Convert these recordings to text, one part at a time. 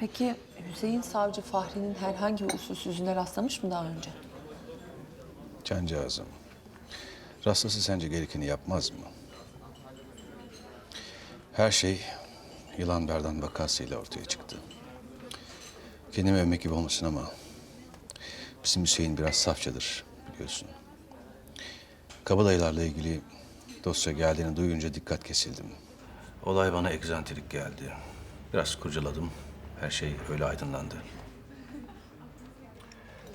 Peki Hüseyin Savcı Fahri'nin herhangi bir usulsüzlüğüne rastlamış mı daha önce? Cancağızım. Rastası sence gerekeni yapmaz mı? Her şey yılan berdan vakasıyla ortaya çıktı. Kendimi övmek gibi olmasın ama bizim Hüseyin biraz safçadır biliyorsun. Kabadayılarla ilgili dosya geldiğini duyunca dikkat kesildim. Olay bana egzantrik geldi. Biraz kurcaladım. Her şey öyle aydınlandı.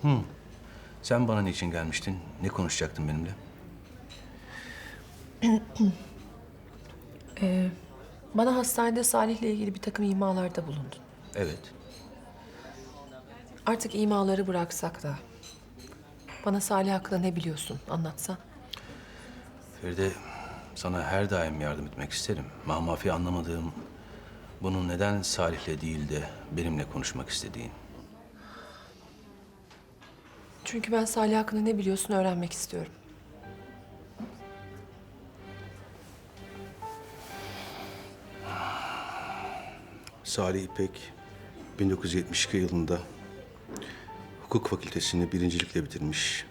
Hı. Sen bana niçin gelmiştin? Ne konuşacaktın benimle? Bana hastanede Salih'le ilgili bir takım imalarda bulundun. Evet. Artık imaları bıraksak da bana Salih hakkında ne biliyorsun anlatsan. Feride, sana her daim yardım etmek isterim. Mahmafi anlamadığım, bunun neden Salih'le değil de benimle konuşmak istediğin. Çünkü ben Salih hakkında ne biliyorsun öğrenmek istiyorum. Salih İpek, 1972 yılında hukuk fakültesini birincilikle bitirmiş.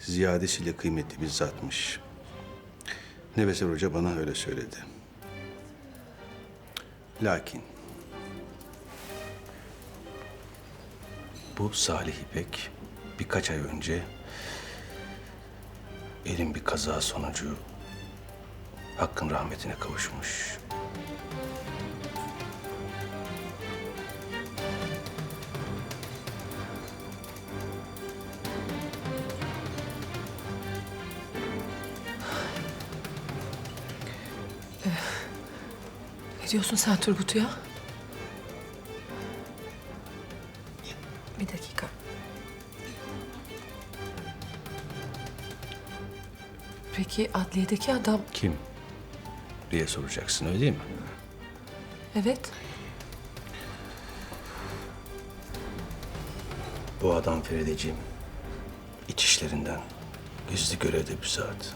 Ziyadesiyle kıymetli bir zatmış. Neveser Hoca bana öyle söyledi. Lakin bu Salih İpek birkaç ay önce elim bir kaza sonucu Hakkın rahmetine kavuşmuş. Ne diyorsun sen Turgut ya? Bir dakika. Peki adliyedeki adam... Kim? diye soracaksın öyle değil mi? Evet. Bu adam Ferideciğim. iç işlerinden. Gizli görevde bir zat.